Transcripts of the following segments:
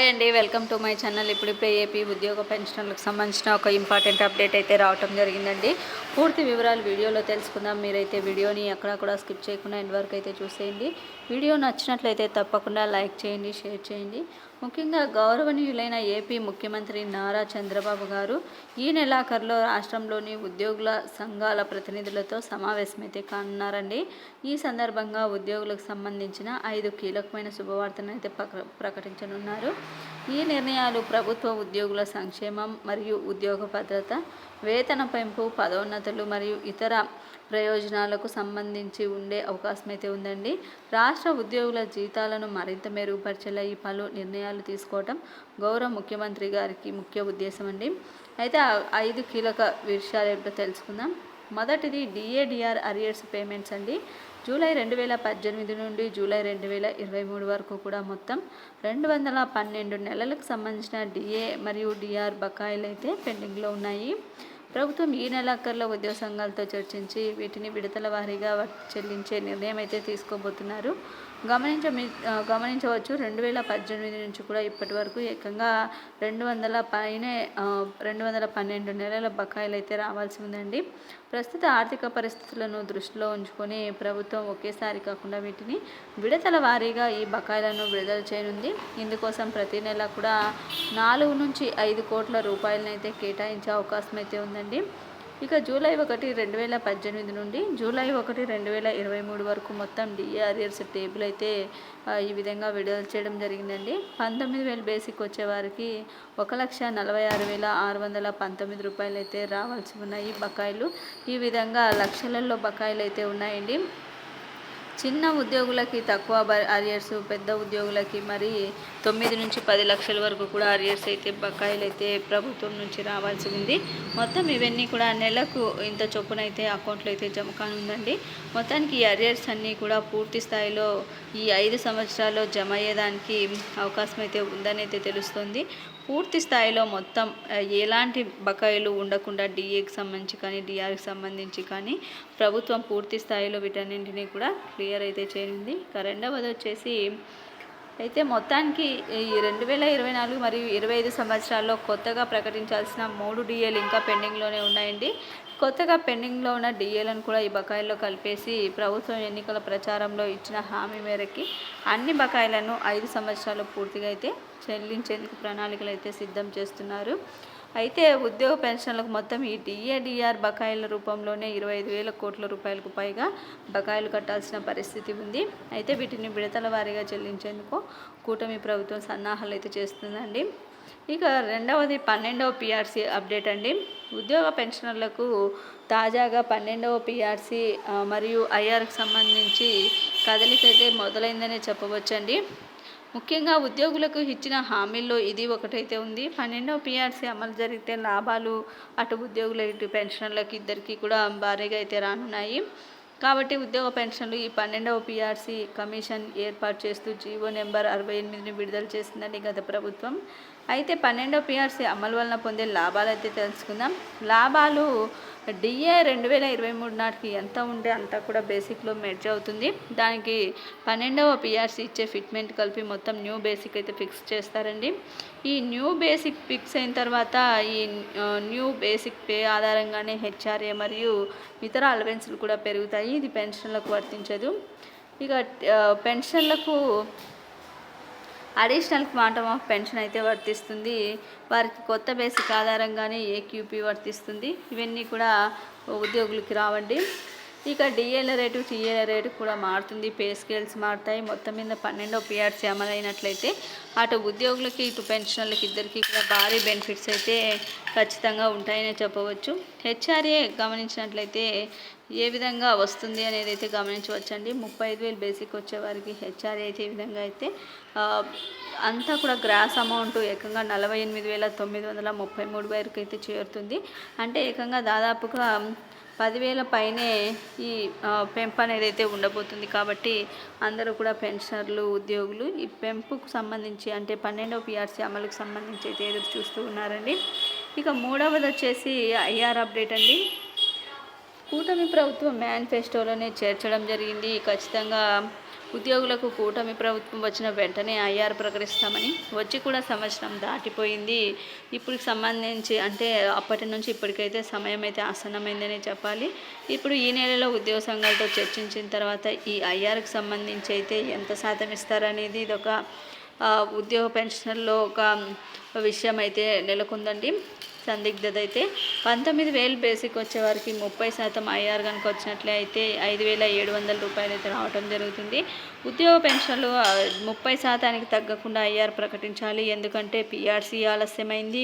Hi అండి welcome to my channel. ఇప్పుడు ఇప్పుడే ఏపీ ఉద్యోగ పెన్షన్లకు సంబంధించిన ఒక ఇంపార్టెంట్ అప్డేట్ అయితే రావటం జరిగిందండి. పూర్తి వివరాలు వీడియోలో తెలుసుకుందాం. మీరైతే వీడియోని ఎక్కడా కూడా స్కిప్ చేయకుండా ఎండ్ వరకు అయితే చూసేయండి. వీడియో నచ్చినట్లయితే తప్పకుండా లైక్ చేయండి షేర్ చేయండి. ముఖ్యంగా గౌరవనీయులైన ఏపీ ముఖ్యమంత్రి నారా చంద్రబాబు గారు ఈ నెలాఖరులో రాష్ట్రంలోని ఉద్యోగుల సంఘాల ప్రతినిధులతో సమావేశమైతే కానున్నారండి. ఈ సందర్భంగా ఉద్యోగులకు సంబంధించిన ఐదు కీలకమైన శుభవార్తను అయితే ప్రక- ప్రకటించనున్నారు. ఈ నిర్ణయాలు ప్రభుత్వ ఉద్యోగుల సంక్షేమం మరియు ఉద్యోగ భద్రత వేతన పెంపు పదోన్నతులు మరియు ఇతర ప్రయోజనాలకు సంబంధించి ఉండే అవకాశం అయితే ఉందండి. రాష్ట్ర ఉద్యోగుల జీతాలను మరింత మెరుగుపరిచేలా ఈ పలు నిర్ణయాలు తీసుకోవటం గౌరవ ముఖ్యమంత్రి గారికి ముఖ్య ఉద్దేశం అండి అయితే ఐదు కీలక విషయాలు ఏంటో తెలుసుకుందాం. మొదటిది డిఏడిఆర్ అరియర్స్ పేమెంట్స్ అండి. జూలై రెండు వేల పద్దెనిమిది నుండి జూలై రెండు వేల ఇరవై మూడు వరకు కూడా మొత్తం రెండు వందల పన్నెండు నెలలకు సంబంధించిన డిఏ మరియు డిఆర్ బకాయిలు అయితే పెండింగ్లో ఉన్నాయి. ప్రభుత్వం ఈ నెలాఖరులో ఉద్యోగ సంఘాలతో చర్చించి వీటిని విడతల వారీగా చెల్లించే నిర్ణయం అయితే తీసుకోబోతున్నారు. గమనించ గమనించవచ్చు. రెండు వేల పద్దెనిమిది నుంచి కూడా ఇప్పటి వరకు ఏకంగా రెండు వందల పైనే రెండు వందల పన్నెండు నెలల బకాయిలు అయితే రావాల్సి ఉందండి. ప్రస్తుత ఆర్థిక పరిస్థితులను దృష్టిలో ఉంచుకొని ప్రభుత్వం ఒకేసారి కాకుండా వీటిని విడతల వారీగా ఈ బకాయిలను విడుదల చేయనుంది. ఇందుకోసం ప్రతి నెల కూడా నాలుగు నుంచి ఐదు కోట్ల రూపాయలను అయితే కేటాయించే అవకాశం అయితే ఉందండి. ఇక జూలై ఒకటి రెండు వేల పద్దెనిమిది నుండి జూలై ఒకటి రెండు వేల ఇరవై మూడు వరకు మొత్తం డిఆర్ఎస్ టేబుల్ అయితే ఈ విధంగా విడుదల చేయడం జరిగిందండి. పంతొమ్మిది వేలు బేసిక్ వచ్చేవారికి ఒక లక్ష నలభై ఆరు వేల ఆరు వందల పంతొమ్మిది రూపాయలు అయితే రావాల్సి ఉన్నాయి బకాయిలు. ఈ విధంగా లక్షలలో బకాయిలు అయితే ఉన్నాయండి. చిన్న ఉద్యోగులకి తక్కువ బ- అరియర్స్ పెద్ద ఉద్యోగులకి మరి తొమ్మిది నుంచి పది లక్షల వరకు కూడా అరియర్స్ అయితే బకాయిలు అయితే ప్రభుత్వం నుంచి రావాల్సి ఉంది. మొత్తం ఇవన్నీ కూడా నెలకు ఇంత చొప్పున అయితే అకౌంట్లో అయితే జమ కానుందండి. మొత్తానికి ఈ అరియర్స్ అన్నీ కూడా పూర్తి స్థాయిలో ఈ ఐదు సంవత్సరాల్లో జమ అయ్యేదానికి అవకాశం అయితే ఉందని అయితే తెలుస్తుంది. పూర్తి స్థాయిలో మొత్తం ఎలాంటి బకాయిలు ఉండకుండా డిఏకి సంబంధించి కానీ డిఆర్కి సంబంధించి కానీ ప్రభుత్వం పూర్తి స్థాయిలో వీటన్నింటినీ కూడా క్లియర్ అయితే చేరింది ఇక రెండవది వచ్చేసి అయితే మొత్తానికి ఈ రెండు వేల ఇరవై నాలుగు మరియు ఇరవై ఐదు సంవత్సరాల్లో కొత్తగా ప్రకటించాల్సిన మూడు డిఏలు ఇంకా పెండింగ్లోనే ఉన్నాయండి. కొత్తగా పెండింగ్లో ఉన్న డిఏలను కూడా ఈ బకాయిల్లో కలిపేసి ప్రభుత్వం ఎన్నికల ప్రచారంలో ఇచ్చిన హామీ మేరకి అన్ని బకాయిలను ఐదు సంవత్సరాలు పూర్తిగా అయితే చెల్లించేందుకు ప్రణాళికలు అయితే సిద్ధం చేస్తున్నారు. అయితే ఉద్యోగ పెన్షన్లకు మొత్తం ఈ డిఏడిఆర్ బకాయిల రూపంలోనే ఇరవై ఐదు వేల కోట్ల రూపాయలకు పైగా బకాయిలు కట్టాల్సిన పరిస్థితి ఉంది. అయితే వీటిని విడతల వారీగా చెల్లించేందుకు కూటమి ప్రభుత్వం సన్నాహాలు అయితే చేస్తుందండి. ఇక రెండవది పన్నెండవ పిఆర్సీ అప్డేట్ అండి. ఉద్యోగ పెన్షనర్లకు తాజాగా పన్నెండవ పిఆర్సీ మరియు ఐఆర్కి సంబంధించి కదలిక అయితే మొదలైందనే చెప్పవచ్చండి. ముఖ్యంగా ఉద్యోగులకు ఇచ్చిన హామీల్లో ఇది ఒకటైతే ఉంది. పన్నెండవ పిఆర్సీ అమలు జరిగితే లాభాలు అటు ఉద్యోగుల ఇటు పెన్షనర్లకు ఇద్దరికీ కూడా భారీగా అయితే రానున్నాయి. కాబట్టి ఉద్యోగ పెన్షన్లు ఈ పన్నెండవ పిఆర్సీ కమిషన్ ఏర్పాటు చేస్తూ జీవో నెంబర్ అరవై ఎనిమిదిని విడుదల చేసిందని గత ప్రభుత్వం. అయితే పన్నెండవ పీఆర్సీ అమలు వలన పొందే లాభాలు అయితే తెలుసుకుందాం. లాభాలు డిఏ రెండు వేల ఇరవై మూడు నాటికి ఎంత ఉంటే అంత కూడా బేసిక్లో మెర్జ్ అవుతుంది. దానికి పన్నెండవ పిఆర్సీ ఇచ్చే ఫిట్మెంట్ కలిపి మొత్తం న్యూ బేసిక్ అయితే ఫిక్స్ చేస్తారండి. ఈ న్యూ బేసిక్ ఫిక్స్ అయిన తర్వాత ఈ న్యూ బేసిక్ పే ఆధారంగానే హెచ్ఆర్ఏ మరియు ఇతర అలవెన్స్లు కూడా పెరుగుతాయి. ఇది పెన్షన్లకు వర్తించదు. ఇక పెన్షన్లకు అడిషనల్ క్వాంటమ్ ఆఫ్ పెన్షన్ అయితే వర్తిస్తుంది. వారికి కొత్త బేసిక్ ఆధారంగానే ఏక్యూపీ వర్తిస్తుంది. ఇవన్నీ కూడా ఉద్యోగులకి రావండి. ఇక డిఎల్ రేటు టీఏల రేటు కూడా మారుతుంది. పే స్కేల్స్ మారుతాయి. మొత్తం మీద పన్నెండో పిఆర్సీ అమలైనట్లయితే అటు ఉద్యోగులకి ఇటు పెన్షనర్లకి ఇద్దరికి కూడా భారీ బెనిఫిట్స్ అయితే ఖచ్చితంగా ఉంటాయనే చెప్పవచ్చు. హెచ్ఆర్ఏ గమనించినట్లయితే ఏ విధంగా వస్తుంది అనేది అయితే గమనించవచ్చండి. ముప్పై ఐదు వేలు బేసిక్ వచ్చే వారికి హెచ్ఆర్ఏ అయితే ఈ విధంగా అయితే అంతా కూడా గ్రాస్ అమౌంట్ ఏకంగా నలభై ఎనిమిది వేల తొమ్మిది వందల ముప్పై మూడు వరకు అయితే చేరుతుంది. అంటే ఏకంగా దాదాపుగా పదివేల పైనే ఈ పెంపు అనేది అయితే ఉండబోతుంది కాబట్టి అందరూ కూడా పెన్షనర్లు ఉద్యోగులు ఈ పెంపుకు సంబంధించి అంటే పన్నెండవ పిఆర్సీ అమలుకు సంబంధించి అయితే ఎదురు చూస్తూ ఉన్నారండి. ఇక మూడవది వచ్చేసి ఐఆర్ అప్డేట్ అండి. కూటమి ప్రభుత్వం మేనిఫెస్టోలోనే చేర్చడం జరిగింది. ఖచ్చితంగా ఉద్యోగులకు కూటమి ప్రభుత్వం వచ్చిన వెంటనే ఐఆర్ ప్రకటిస్తామని వచ్చి కూడా సంవత్సరం దాటిపోయింది. ఇప్పుడు సంబంధించి అంటే అప్పటి నుంచి ఇప్పటికైతే సమయం అయితే ఆసన్నమైందని చెప్పాలి. ఇప్పుడు ఈ నెలలో ఉద్యోగ సంఘాలతో చర్చించిన తర్వాత ఈ ఐఆర్కి సంబంధించి అయితే ఎంత శాతం ఇస్తారనేది ఇది ఒక ఉద్యోగ పెన్షన్లో ఒక విషయం అయితే నెలకొందండి. సందిగ్ధత అయితే పంతొమ్మిది వేలు బేసిక్ వచ్చే వారికి ముప్పై శాతం ఐఆర్ కనుక వచ్చినట్లే అయితే ఐదు వేల ఏడు వందల రూపాయలు అయితే రావడం జరుగుతుంది. ఉద్యోగ పెన్షన్లు ముప్పై శాతానికి తగ్గకుండా ఐఆర్ ప్రకటించాలి. ఎందుకంటే పిఆర్సీ ఆలస్యమైంది.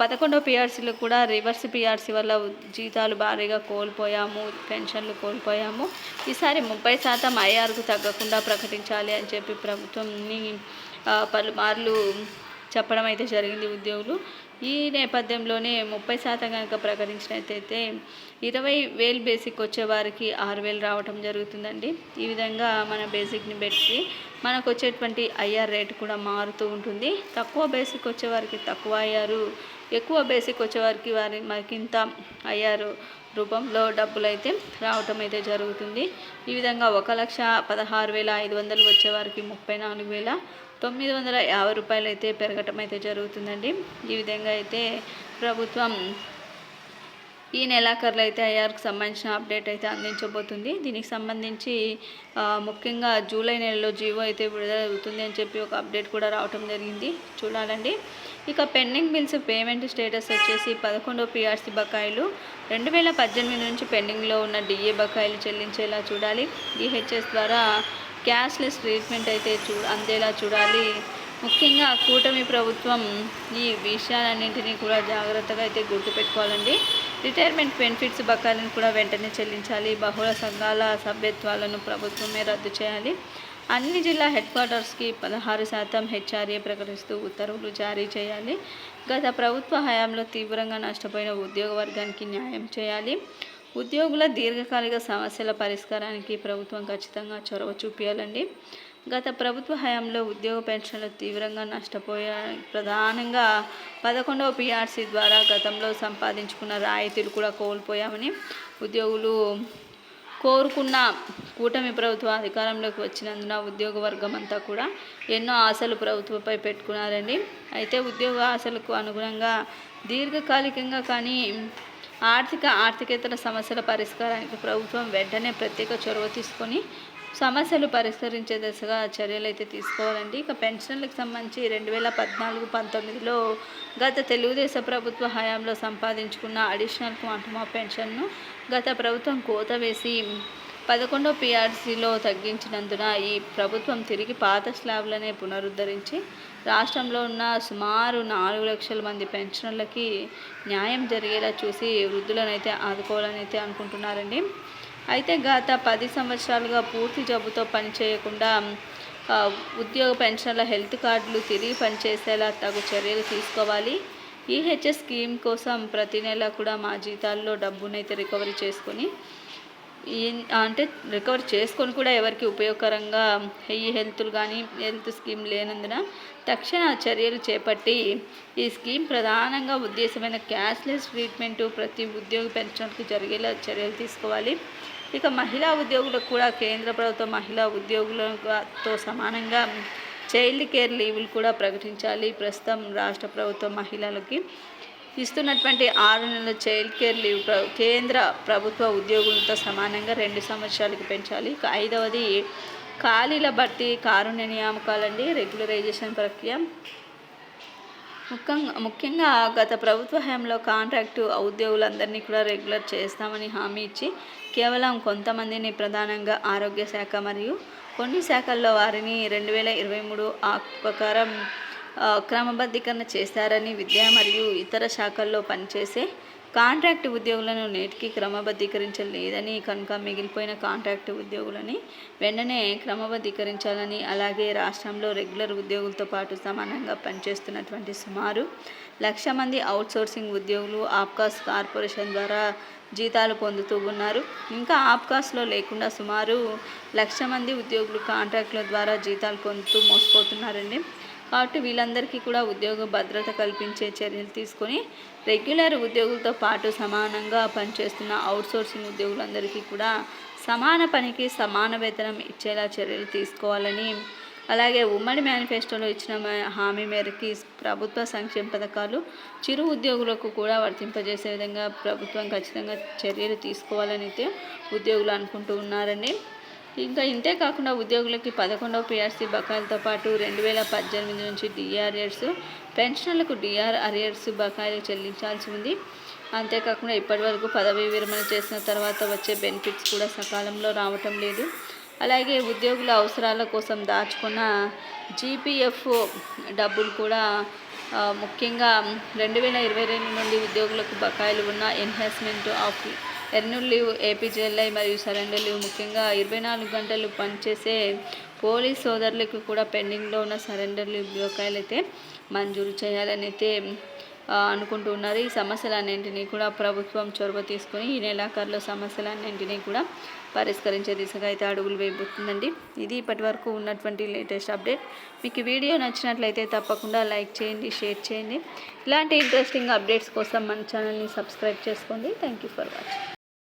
పదకొండో పిఆర్సీలో కూడా రివర్స్ పిఆర్సీ వల్ల జీతాలు భారీగా కోల్పోయాము. పెన్షన్లు కోల్పోయాము. ఈసారి ముప్పై శాతం ఐఆర్కు తగ్గకుండా ప్రకటించాలి అని చెప్పి ప్రభుత్వంని పలుమార్లు చెప్పడం అయితే జరిగింది ఉద్యోగులు. ఈ నేపథ్యంలోనే ముప్పై శాతం కనుక ప్రకటించినట్టయితే ఇరవై వేలు బేసిక్ వచ్చేవారికి ఆరు వేలు రావటం జరుగుతుందండి. ఈ విధంగా మన బేసిక్ని పెట్టి మనకు వచ్చేటువంటి ఐఆర్ రేట్ కూడా మారుతూ ఉంటుంది. తక్కువ బేసిక్ వచ్చేవారికి తక్కువ అయ్యారు ఎక్కువ బేసిక్ వచ్చేవారికి వారి మరికింత అయ్యారు రూపంలో డబ్బులు అయితే రావటం అయితే జరుగుతుంది. ఈ విధంగా ఒక లక్ష పదహారు వేల ఐదు వందలు వచ్చేవారికి ముప్పై నాలుగు వేల తొమ్మిది వందల యాభై రూపాయలు అయితే పెరగటం అయితే జరుగుతుందండి. ఈ విధంగా అయితే ప్రభుత్వం ఈ నెలాఖరులో అయితే ఐఆర్కి సంబంధించిన అప్డేట్ అయితే అందించబోతుంది. దీనికి సంబంధించి ముఖ్యంగా జూలై నెలలో జీవో అయితే విడుదల అవుతుంది అని చెప్పి ఒక అప్డేట్ కూడా రావటం జరిగింది. చూడాలండి. ఇక పెండింగ్ బిల్స్ పేమెంట్ స్టేటస్ వచ్చేసి పదకొండో పిఆర్సీ బకాయిలు రెండు వేల పద్దెనిమిది నుంచి పెండింగ్లో ఉన్న డిఏ బకాయిలు చెల్లించేలా చూడాలి. ఈహెచ్ఎస్ ద్వారా క్యాష్లెస్ ట్రీట్మెంట్ అయితే చూ అందేలా చూడాలి. ముఖ్యంగా కూటమి ప్రభుత్వం ఈ విషయాలన్నింటినీ కూడా జాగ్రత్తగా అయితే గుర్తుపెట్టుకోవాలండి. రిటైర్మెంట్ బెనిఫిట్స్ బకాయిలను కూడా వెంటనే చెల్లించాలి. బహుళ సంఘాల సభ్యత్వాలను ప్రభుత్వమే రద్దు చేయాలి. అన్ని జిల్లా హెడ్ క్వార్టర్స్కి పదహారు శాతం హెచ్ఆర్ఏ ప్రకటిస్తూ ఉత్తర్వులు జారీ చేయాలి. గత ప్రభుత్వ హయాంలో తీవ్రంగా నష్టపోయిన ఉద్యోగ వర్గానికి న్యాయం చేయాలి. ఉద్యోగుల దీర్ఘకాలిక సమస్యల పరిష్కారానికి ప్రభుత్వం ఖచ్చితంగా చొరవ చూపించాలండి గత ప్రభుత్వ హయాంలో ఉద్యోగ పెన్షన్లు తీవ్రంగా నష్టపోయా ప్రధానంగా పదకొండవ పిఆర్సీ ద్వారా గతంలో సంపాదించుకున్న రాయితీలు కూడా కోల్పోయామని ఉద్యోగులు కోరుకున్న కూటమి ప్రభుత్వం అధికారంలోకి వచ్చినందున ఉద్యోగ వర్గం అంతా కూడా ఎన్నో ఆశలు ప్రభుత్వంపై పెట్టుకున్నారండి. అయితే ఉద్యోగ ఆశలకు అనుగుణంగా దీర్ఘకాలికంగా కానీ ఆర్థిక ఆర్థికేతర సమస్యల పరిష్కారానికి ప్రభుత్వం వెంటనే ప్రత్యేక చొరవ తీసుకొని సమస్యలు పరిష్కరించే దిశగా చర్యలు అయితే తీసుకోవాలండి. ఇక పెన్షన్లకు సంబంధించి రెండు వేల పద్నాలుగు పంతొమ్మిదిలో గత తెలుగుదేశం ప్రభుత్వ హయాంలో సంపాదించుకున్న అడిషనల్ క్వాంటమ్ ఆఫ్ పెన్షన్ను గత ప్రభుత్వం కోత వేసి పదకొండో పిఆర్సీలో తగ్గించినందున ఈ ప్రభుత్వం తిరిగి పాత స్లాబ్లనే పునరుద్ధరించి రాష్ట్రంలో ఉన్న సుమారు నాలుగు లక్షల మంది పెన్షనర్లకి న్యాయం జరిగేలా చూసి వృద్ధులనైతే ఆదుకోవాలని అయితే అనుకుంటున్నారండి. అయితే గత పది సంవత్సరాలుగా పూర్తి జబ్బుతో పనిచేయకుండా ఉద్యోగ పెన్షన్ల హెల్త్ కార్డులు తిరిగి పనిచేసేలా తగు చర్యలు తీసుకోవాలి. ఈహెచ్ఎస్ స్కీమ్ కోసం ప్రతి నెల కూడా మా జీతాల్లో డబ్బునైతే రికవరీ చేసుకొని అంటే రికవర్ చేసుకొని కూడా ఎవరికి ఉపయోగకరంగా ఈ హెల్త్లు కానీ హెల్త్ స్కీమ్ లేనందున తక్షణ చర్యలు చేపట్టి ఈ స్కీమ్ ప్రధానంగా ఉద్దేశమైన క్యాష్లెస్ ట్రీట్మెంటు ప్రతి ఉద్యోగి పెన్షన్కి జరిగేలా చర్యలు తీసుకోవాలి. ఇక మహిళా ఉద్యోగులకు కూడా కేంద్ర ప్రభుత్వ మహిళా ఉద్యోగులతో సమానంగా చైల్డ్ కేర్ లీవులు కూడా ప్రకటించాలి. ప్రస్తుతం రాష్ట్ర ప్రభుత్వ మహిళలకి ఇస్తున్నటువంటి ఆరు నెలల చైల్డ్ కేర్ లీవ్ కేంద్ర ప్రభుత్వ ఉద్యోగులతో సమానంగా రెండు సంవత్సరాలకు పెంచాలి. ఇక ఐదవది ఖాళీల భర్తీ కారుణ్య నియామకాలండి రెగ్యులరైజేషన్ ప్రక్రియ. ముఖ్యంగా ముఖ్యంగా గత ప్రభుత్వ హయాంలో కాంట్రాక్టు ఉద్యోగులందరినీ కూడా రెగ్యులర్ చేస్తామని హామీ ఇచ్చి కేవలం కొంతమందిని ప్రధానంగా ఆరోగ్య శాఖ మరియు కొన్ని శాఖల్లో వారిని రెండు వేల ఇరవై మూడు ఆ ప్రకారం క్రమబద్ధీకరణ చేశారని విద్య మరియు ఇతర శాఖల్లో పనిచేసే కాంట్రాక్ట్ ఉద్యోగులను నేటికి క్రమబద్ధీకరించలేదని కనుక మిగిలిపోయిన కాంట్రాక్ట్ ఉద్యోగులని వెంటనే క్రమబద్ధీకరించాలని అలాగే రాష్ట్రంలో రెగ్యులర్ ఉద్యోగులతో పాటు సమానంగా పనిచేస్తున్నటువంటి సుమారు లక్ష మంది అవుట్సోర్సింగ్ ఉద్యోగులు ఆప్కాస్ కార్పొరేషన్ ద్వారా జీతాలు పొందుతూ ఉన్నారు. ఇంకా ఆప్కాస్లో లేకుండా సుమారు లక్ష మంది ఉద్యోగులు కాంట్రాక్టుల ద్వారా జీతాలు పొందుతూ మోసపోతున్నారండి. కాబట్టి వీళ్ళందరికీ కూడా ఉద్యోగ భద్రత కల్పించే చర్యలు తీసుకొని రెగ్యులర్ ఉద్యోగులతో పాటు సమానంగా పనిచేస్తున్న అవుట్సోర్సింగ్ ఉద్యోగులందరికీ కూడా సమాన పనికి సమాన వేతనం ఇచ్చేలా చర్యలు తీసుకోవాలని అలాగే ఉమ్మడి మేనిఫెస్టోలో ఇచ్చిన హామీ మేరకి ప్రభుత్వ సంక్షేమ పథకాలు చిరు ఉద్యోగులకు కూడా వర్తింపజేసే విధంగా ప్రభుత్వం ఖచ్చితంగా చర్యలు తీసుకోవాలని అయితే ఉద్యోగులు అనుకుంటూ ఉన్నారండి. ఇంకా ఇంతే కాకుండా ఉద్యోగులకి పదకొండవ పిఆర్సీ బకాయిలతో పాటు రెండు వేల పద్దెనిమిది నుంచి డిఆర్ఎర్స్ పెన్షన్లకు డిఆర్ అరియర్స్ బకాయిలు చెల్లించాల్సి ఉంది. అంతేకాకుండా ఇప్పటివరకు పదవీ విరమణ చేసిన తర్వాత వచ్చే బెనిఫిట్స్ కూడా సకాలంలో రావటం లేదు. అలాగే ఉద్యోగుల అవసరాల కోసం దాచుకున్న జీపీఎఫ్ డబ్బులు కూడా ముఖ్యంగా రెండు వేల ఇరవై రెండు నుండి ఉద్యోగులకు బకాయిలు ఉన్న enhancement of earned leave APGLI మరియు సరెండర్ లీవ్ ముఖ్యంగా ఇరవై నాలుగు గంటలు పనిచేసే పోలీస్ సోదరులకు కూడా పెండింగ్లో ఉన్న సరెండర్ లీవ్ బకాయిలు అయితే మంజూరు చేయాలని అయితే అనుకుంటూ ఉన్నారు. ఈ సమస్యలన్నింటినీ కూడా ప్రభుత్వం చొరవ తీసుకొని ఈ నెలాఖరులో సమస్యలన్నింటినీ కూడా పరిష్కరించే దిశగా అయితే అడుగులు వేయబోతుందండి. ఇది ఇప్పటి వరకు ఉన్నటువంటి లేటెస్ట్ అప్డేట్. మీకు వీడియో నచ్చినట్లయితే తప్పకుండా లైక్ చేయండి షేర్ చేయండి. ఇలాంటి ఇంట్రెస్టింగ్ అప్డేట్స్ కోసం మన ఛానల్ని సబ్స్క్రైబ్ చేసుకోండి. Thank you for watching.